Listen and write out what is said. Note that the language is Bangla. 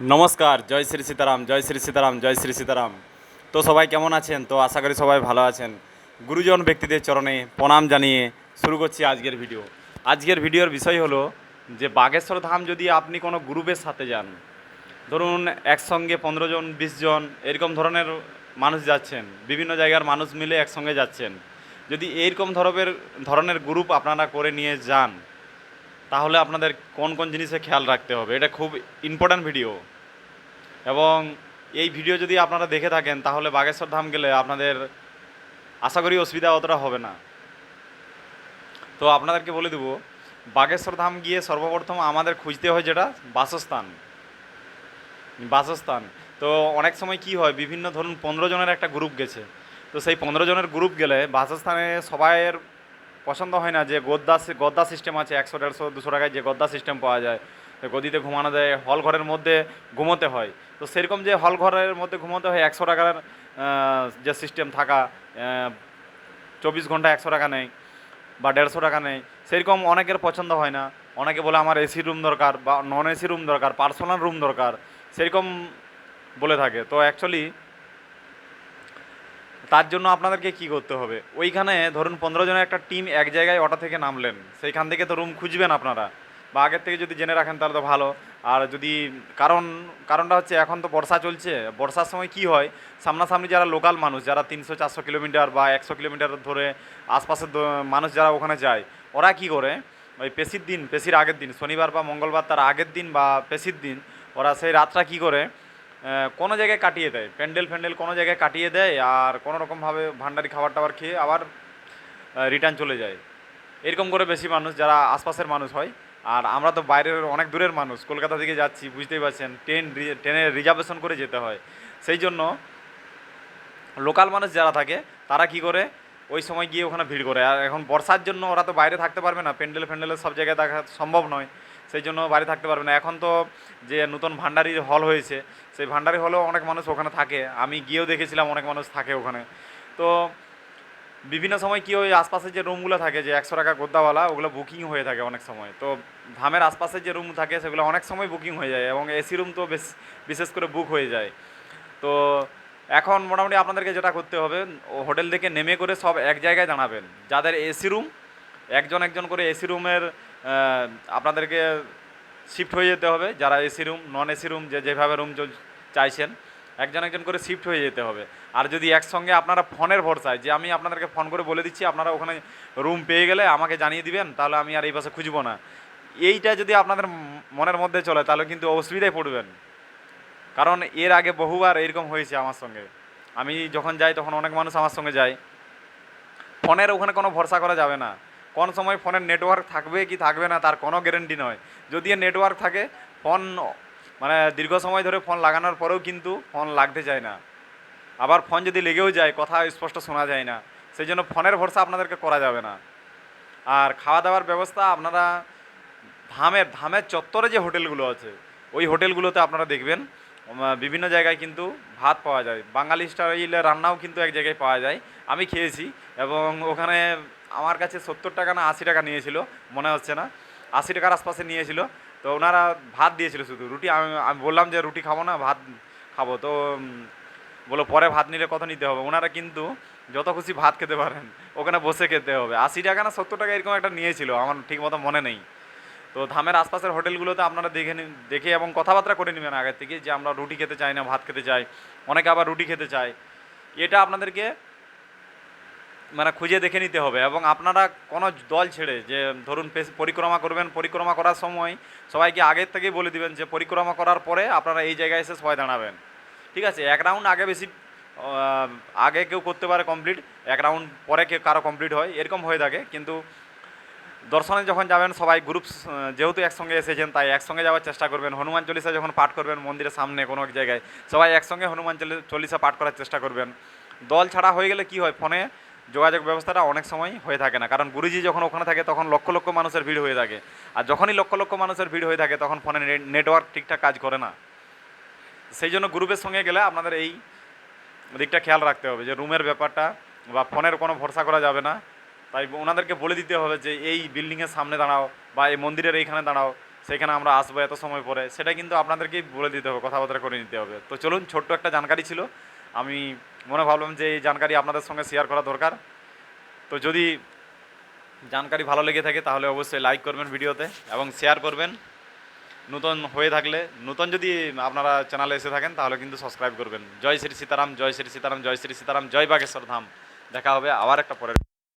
নমস্কার, জয় শ্রী সীতারাম, জয় শ্রী সীতারাম, জয় শ্রী সীতারাম। তো সবাই কেমন আছেন? তো আশা করি সবাই ভালো আছেন। গুরুজন ব্যক্তিদের চরণে প্রণাম জানিয়ে শুরু করছি আজকের ভিডিও। আজকের ভিডিওর বিষয় হলো যে বাগেশ্বর ধাম যদি আপনি কোনো গ্রুপের সাথে যান, ধরুন একসঙ্গে পনেরো জন, বিশ জন, এরকম ধরনের মানুষ যাচ্ছেন, বিভিন্ন জায়গার মানুষ মিলে একসঙ্গে যাচ্ছেন, যদি এইরকম ধরনের ধরনের গ্রুপ আপনারা করে নিয়ে যান তাহলে আপনাদের কোন কোন জিনিসে খেয়াল রাখতে হবে? এটা খুব ইম্পর্ট্যান্ট ভিডিও এবং এই ভিডিও যদি আপনারা দেখে থাকেন, তাহলে বাগেশ্বর ধাম গেলে আপনাদের আশা করি অসুবিধা অতটা হবে না। তো আপনাদেরকে বলে দেবো, বাগেশ্বর ধাম গিয়ে সর্বপ্রথম আমাদের খুঁজতে হয় যেটা? বাসস্থান। বাসস্থান। তো অনেক সময় কি হয়, বিভিন্ন ধরুন পনেরো জনের একটা গ্রুপ গেছে। তো সেই পনেরো জনের গ্রুপ গেলে বাসস্থানে সবাইয়ের পছন্দ হয় না যে গদ্দা গদ্দা সিস্টেম আছে একশো, দেড়শো, দুশো টাকায় যে গদ্দা সিস্টেম পাওয়া যায়। তো গদিতে ঘুমানো যায়, হল ঘরের মধ্যে ঘুমোতে হয়। তো সেরকম যে হল ঘরের মধ্যে ঘুমোতে হয় একশো টাকার যে সিস্টেম থাকা চব্বিশ ঘণ্টা একশো টাকা নেই বা দেড়শো টাকা নেই সেরকম অনেকের পছন্দ হয় না। অনেকে বলে আমার এসি রুম দরকার বা নন এসি রুম দরকার পার্সোনাল রুম দরকার, সেরকম বলে থাকে। তো অ্যাকচুয়ালি তার জন্য আপনাদেরকে কি করতে হবে? ওইখানে ধরুন পনেরো জনের একটা টিম এক জায়গায় অটো থেকে নামলেন, সেইখান থেকে তো রুম খুঁজবেন আপনারা। বা আগের থেকে যদি জেনে রাখেন তাহলে তো ভালো। আর যদি কারণ, কারণটা হচ্ছে এখন তো বর্ষা চলছে, বর্ষার সময় কি হয়, সামনাসামনি যারা লোকাল মানুষ, যারা তিনশো, চারশো কিলোমিটার বা একশো কিলোমিটার ধরে আশপাশের মানুষ যারা ওখানে যায়, ওরা কি করে? ওই পেশির দিন, পেশির আগের দিন, শনিবার বা মঙ্গলবার তার আগের দিন বা পেশির দিন, ওরা সেই রাতটা কি করে? কোনো জায়গায় কাটিয়ে দেয়। প্যান্ডেল ফ্যান্ডেল কোনো জায়গায় কাটিয়ে দেয় আর কোনো রকমভাবে ভান্ডারি খাবার টাবার খেয়ে আবার রিটার্ন চলে যায়। এরকম করে বেশি মানুষ, যারা আশপাশের মানুষ হয়। আর আমরা তো বাইরের অনেক দূরের মানুষ, কলকাতা থেকে যাচ্ছি, বুঝতেই পারছেন ট্রেন ট্রেনের রিজার্ভেশন করে যেতে হয়। সেই জন্য লোকাল মানুষ যারা থাকে, তারা কি করে? ওই সময় গিয়ে ওখানে ভিড় করে। আর এখন বর্ষার জন্য ওরা তো বাইরে থাকতে পারবে না। প্যান্ডেল ফ্যান্ডেলের সব জায়গায় দেখা সম্ভব নয়। সেই জন্য বাড়ি থাকতে পারবে না। এখন তো যে নতুন ভান্ডারির হল হয়েছে, সেই ভান্ডারি হলেও অনেক মানুষ ওখানে থাকে। আমি গিয়েও দেখেছিলাম অনেক মানুষ থাকে ওখানে। তো বিভিন্ন সময় কি ওই আশপাশের যে রুমগুলো থাকে, যে একশো টাকা গোদ্দাওয়ালা, ওগুলো বুকিং হয়ে থাকে অনেক সময়। তো ধামের আশপাশের যে রুম থাকে, সেগুলো অনেক সময় বুকিং হয়ে যায় এবং এসি রুম তো বেশ, বিশেষ করে বুক হয়ে যায়। তো এখন মোটামুটি আপনাদেরকে যেটা করতে হবে, হোটেল থেকে নেমে করে সব এক জায়গায় দাঁড়াবেন যাদের এসি রুম একজন একজন করে এসি রুমের আপনাদেরকে শিফট হয়ে যেতে হবে, যারা AC room non AC room যে যেভাবে রুম চাইছেন, একজন একজন করে শিফট হয়ে যেতে হবে। আর যদি একসঙ্গে আপনারা ফোনের ভরসায়, যে আমি আপনাদেরকে ফোন করে বলে দিচ্ছি, আপনারা ওখানে রুম পেয়ে গেলে আমাকে জানিয়ে দিবেন, তাহলে আমি আর এই পাশে খুঁজবো না। এইটা যদি আপনাদের মনের মধ্যে চলে, তাহলে কিন্তু অসুবিধায় পড়বেন। কারণ এর আগে বহুবার এরকম হয়েছে আমার সঙ্গে। আমি যখন যাই, তখন অনেক মানুষ আমার সঙ্গে যায়। ফোনের ওখানে কোনো ভরসা করা যাবে না। কোন সময় ফোনের নেটওয়ার্ক থাকবে কি থাকবে না, তার কোনো গ্যারেন্টি নয়। যদি নেটওয়ার্ক থাকে, ফোন মানে দীর্ঘ সময় ধরে ফোন লাগানোর পরেও কিন্তু ফোন লাগতে চায় না। আবার ফোন যদি লেগেও যায়, কথা স্পষ্ট শোনা যায় না। সেই জন্য ফোনের ভরসা আপনাদেরকে করা যাবে না। আর খাওয়া দাওয়ার ব্যবস্থা আপনারা ধামের ধামের চত্বরে যে হোটেলগুলো আছে, ওই হোটেলগুলোতে আপনারা দেখবেন বিভিন্ন জায়গায় কিন্তু ভাত পাওয়া যায়। বাঙালি স্টাইলে রান্নাও কিন্তু এক জায়গায় পাওয়া যায়। আমি খেয়েছি এবং ওখানে আমার কাছে সত্তর টাকা না আশি টাকা নিয়েছিল, মনে হচ্ছে না। আশি টাকার আশপাশে নিয়েছিল। তো ওনারা ভাত দিয়েছিল শুধু, রুটি, আমি আমি বললাম যে রুটি খাব না, ভাত খাব। তো বলো পরে ভাত নিলে কত নিতে হবে? ওনারা কিন্তু যত খুশি ভাত খেতে পারেন, ওখানে বসে খেতে হবে। আশি টাকা না সত্তর টাকা এরকম একটা নিয়েছিল, আমার ঠিক মতো মনে নেই। তো ধামের আশপাশের হোটেলগুলোতে আপনারা দেখে দেখে এবং কথাবার্তা করে নেবেন আগের থেকে যে আমরা রুটি খেতে চাই না, ভাত খেতে চাই। অনেকে আবার রুটি খেতে চায়। এটা আপনাদেরকে মানে খুঁজে দেখে নিতে হবে এবং আপনারা কোনো দল ছেড়ে যে ধরুন পরিক্রমা করবেন, পরিক্রমা করার সময় সবাইকে আগের থেকেই বলে দিবেন যে পরিক্রমা করার পরে আপনারা এই জায়গায় এসে সবাই দাঁড়াবেন। ঠিক আছে? এক রাউন্ড আগে বেশি আগে কেউ করতে পারে কমপ্লিট এক রাউন্ড পরে কেউ কারও কমপ্লিট হয়, এরকম হয়ে থাকে। কিন্তু দর্শনে যখন যাবেন, সবাই গ্রুপ যেহেতু একসঙ্গে এসেছেন, তাই একসঙ্গে যাওয়ার চেষ্টা করবেন। হনুমান চল্লিশা যখন পাঠ করবেন, মন্দিরের সামনে কোনো এক জায়গায়, সবাই একসঙ্গে হনুমান চল্লি- চল্লিশা পাঠ করার চেষ্টা করবেন। দল ছাড়া হয়ে গেলে কি হয়? ফোনে যোগাযোগ ব্যবস্থাটা অনেক সময় হয়ে থাকে না। কারণ গুরুজি যখন ওখানে থাকে, তখন লক্ষ লক্ষ মানুষের ভিড় হয়ে থাকে। আর যখনই লক্ষ লক্ষ মানুষের ভিড় হয়ে থাকে, তখন ফোনে নেটওয়ার্ক ঠিকঠাক কাজ করে না। সেই জন্য গ্রুপের সঙ্গে গেলে আপনাদের এই দিকটা খেয়াল রাখতে হবে যে, রুমের ব্যাপারটা বা ফোনের কোনো ভরসা করা যাবে না। তাই ওনাদেরকে বলে দিতে হবে যে, এই বিল্ডিংয়ের সামনে দাঁড়াও বা এই মন্দিরের এইখানে দাঁড়াও, সেখানে আমরা আসব এত সময় পরে। সেটা কিন্তু আপনাদেরকেই বলে দিতে হবে, কথাবার্তা করে নিতে হবে। তো চলুন, ছোট্ট একটা জানকারি ছিল। আমি মনে ভাবলাম যে এই জানকারি আপনাদের সঙ্গে শেয়ার করা দরকার। তো যদি জানকারি ভালো লেগে থাকে, তাহলে অবশ্যই লাইক করবেন ভিডিওতে এবং শেয়ার করবেন। নতুন হয়ে থাকলে, নতুন যদি আপনারা চ্যানেলে এসে থাকেন, তাহলে কিন্তু সাবস্ক্রাইব করবেন। জয় শ্রী সীতারাম, জয় শ্রী সীতারাম, জয় শ্রী সীতারাম, জয় বাগেশ্বর ধাম। দেখা হবে আবার একটা পরের